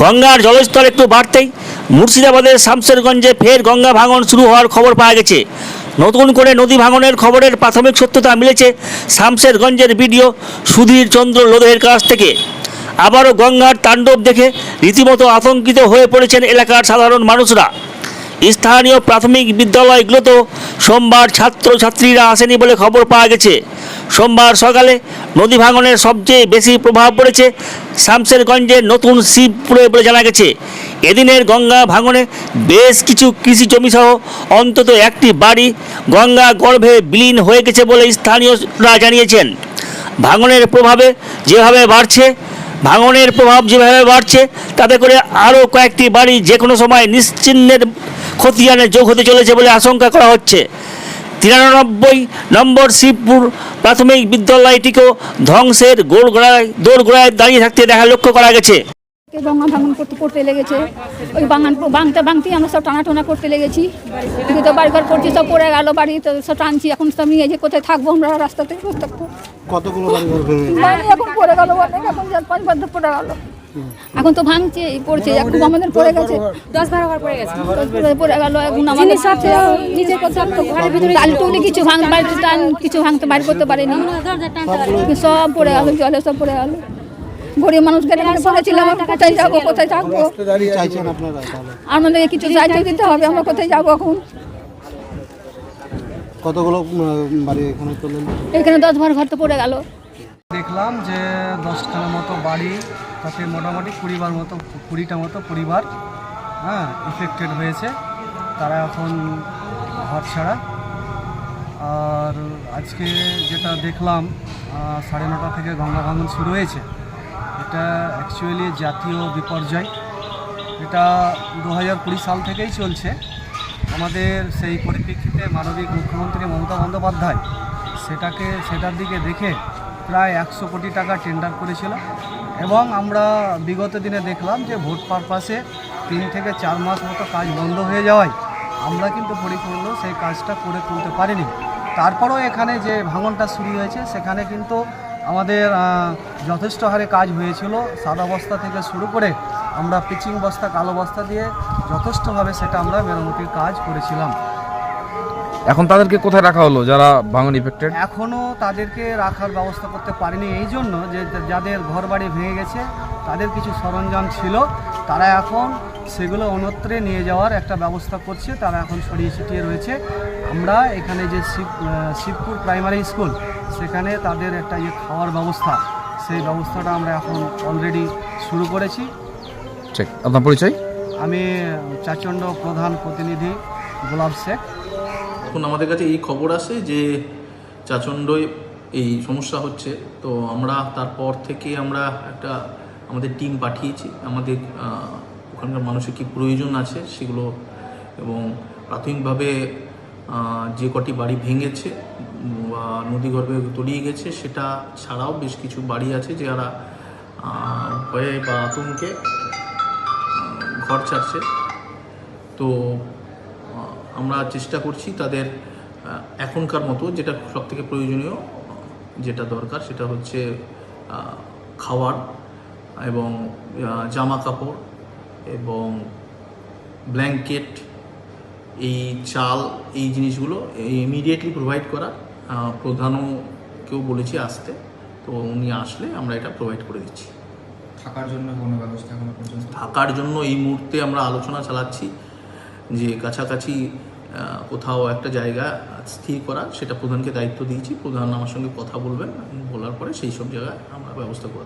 গঙ্গার জলস্তর একটু বাড়তেই মুর্শিদাবাদের শামসেরগঞ্জে ফের গঙ্গা ভাঙন শুরু হওয়ার খবর পাওয়া গেছে। নতুন করে নদী ভাঙনের খবরের প্রাথমিক সত্যতা মিলেছে শামসেরগঞ্জের বিডিও সুধীর চন্দ্র লোধের কাছ থেকে। আবারও গঙ্গার তাণ্ডব দেখে রীতিমতো আতঙ্কিত হয়ে পড়েছেন এলাকার সাধারণ মানুষরা। স্থানীয় প্রাথমিক বিদ্যালয়গুলোতেও সোমবার ছাত্রছাত্রীরা আসেনি বলে খবর পাওয়া গেছে। সোমবার সকালে নদী ভাঙনের সবচেয়ে বেশি প্রভাব পড়েছে শামসেরগঞ্জের নতুন শিবপুরে বলে জানা গেছে। এদিনের গঙ্গা ভাঙনে বেশ কিছু কৃষি জমিসহ অন্তত একটি বাড়ি গঙ্গা গর্ভে বিলীন হয়ে গেছে বলে স্থানীয়রা জানিয়েছেন। ভাঙনের প্রভাবে যেভাবে বাড়ছে, ভাঙনের প্রভাব যেভাবে বাড়ছে, তাতে করে আরও কয়েকটি বাড়ি যে কোনো সময় নিশ্চিহ্নের খতিয়ানে যোগ হতে চলেছে বলে আশঙ্কা করা হচ্ছে। তিরানব্বই নম্বর শিবপুর প্রাথমিক বিদ্যালয়টিকেও ধ্বংসের গোড়গোড়ায় দোরগোড়ায় দাঁড়িয়ে থাকতে দেখা লক্ষ্য করা গেছে। কে ভাঙন করতে করতে লেগেছে। ওই বাঙান ভাঙতে ভাঙতেই আমরা সব টানা টোনা করতে লেগেছি। কিন্তু তো বাড়ি ঘর করছি সব পড়ে গেল বাড়ি তো সব টানছি। এখন সব নিয়ে যে কোথায় থাকব আমরা রাস্তাতে? থাকব কতগুলো বাড়ি ভেঙে এখন পড়ে গেল অনেক এখন চার পাঁচ বাদ পড়ে গেল। এখন তো ভাঙছে পড়ছে একটু আমাদের পড়ে গেছে। দশ বারো ঘর পড়ে গেছে। পড়ে- পড়ে গেল এখন আমাদের সাথে নিজের কথা তো ঘরের ভিতরে টালি কিছু ভাঙ বাড়িতে টান কিছু ভাঙতে বাইর করতে পারেনি। সব পড়ে গেল জলে সব পড়ে গেল। গরিব মানুষ গেলে পড়েছিলাম কোথায় যাব কোথায় থাকব? আমাদেরকে কিছু সাহায্য দিতে হবে আমরা কোথায় যাব এখন? কতগুলো বাড়ি এখানে এখানে দশ বারো ঘর তো পড়ে গেল। দেখলাম যে দশটার মতো বাড়ি তাতে মোটামুটি কুড়িবার মতো, কুড়িটা মতো পরিবার হ্যাঁ ইফেক্টেড হয়েছে। তারা এখন ঘর ছাড়া। আর আজকে যেটা দেখলাম সাড়ে নটা থেকে গঙ্গা ভাঙন শুরু হয়েছে। এটা অ্যাকচুয়ালি জাতীয় বিপর্যয়। এটা দু হাজার কুড়ি সাল থেকেই চলছে। আমাদের সেই পরিপ্রেক্ষিতে মানবিক মুখ্যমন্ত্রী মমতা বন্দ্যোপাধ্যায় সেটাকে, সেটার দিকে দেখে প্রায় একশো কোটি টাকা টেন্ডার করেছিল। এবং আমরা বিগত দিনে দেখলাম যে ভোট পারপাসে তিন থেকে চার মাস মতো কাজ বন্ধ হয়ে যাওয়ায় আমরা কিন্তু পরিপূর্ণ সেই কাজটা করে তুলতে পারিনি। তারপরেও এখানে যে ভাঙনটা শুরু হয়েছে, সেখানে কিন্তু আমাদের যথেষ্ট হারে কাজ হয়েছিল। সাদা বস্তা থেকে শুরু করে আমরা পিচিং বস্তা, কালো বস্তা দিয়ে যথেষ্টভাবে সেটা আমরা মেরামতির কাজ করেছিলাম। এখন তাদেরকে কোথায় রাখা হলো যারা ভাঙন ইফেক্টেড এখনও তাদেরকে রাখার ব্যবস্থা করতে পারিনি এই জন্য যে যাদের ঘর বাড়ি ভেঙে গেছে তাদের কিছু সরঞ্জাম ছিল তারা এখন সেগুলো অন্যত্রে নিয়ে যাওয়ার একটা ব্যবস্থা করছে তারা এখন ছড়িয়ে ছিটিয়ে রয়েছে। আমরা এখানে যে শিব শিবপুর প্রাইমারি স্কুল সেখানে তাদের একটা ইয়ে খাওয়ার ব্যবস্থা সেই ব্যবস্থাটা আমরা এখন অলরেডি শুরু করেছি। ঠিক আপনার পরিচয়? আমি চাচণ্ড প্রধান প্রতিনিধি গোলাপ শেখ। এখন আমাদের কাছে এই খবর আসে যে চাচণ্ডয় এই সমস্যা হচ্ছে। তো আমরা তারপর থেকে আমরা একটা আমাদের টিম পাঠিয়েছি। আমাদের ওখানকার মানুষের কী প্রয়োজন আছে সেগুলো এবং প্রাথমিকভাবে যে কটি বাড়ি ভেঙেছে বা নদীগর্ভে তলিয়ে গেছে সেটা ছাড়াও বেশ কিছু বাড়ি আছে যারা ভয়ে বা আতঙ্কে ঘর ছাড়ছে। তো আমরা চেষ্টা করছি তাদের এখনকার মতো যেটা সব থেকে প্রয়োজনীয় যেটা দরকার সেটা হচ্ছে খাওয়ার এবং জামা কাপড় এবং ব্ল্যাঙ্কেট এই চাল এই জিনিসগুলো ইমিডিয়েটলি প্রোভাইড করা আহ, প্রধানকেও বলেছি আসতে তো উনি আসলে আমরা এটা প্রোভাইড করে দিচ্ছি। থাকার জন্য কোনো ব্যবস্থা এখনও থাকার জন্য এই মুহূর্তে আমরা আলোচনা চালাচ্ছি। যে কাছাকাছি কোথাও একটা জায়গা স্থির করা, সেটা প্রধানকে দায়িত্ব দিয়েছি। প্রধান আমার সঙ্গে কথা বলবেন, বলার পরে সেই সব জায়গায় আমরা ব্যবস্থা করব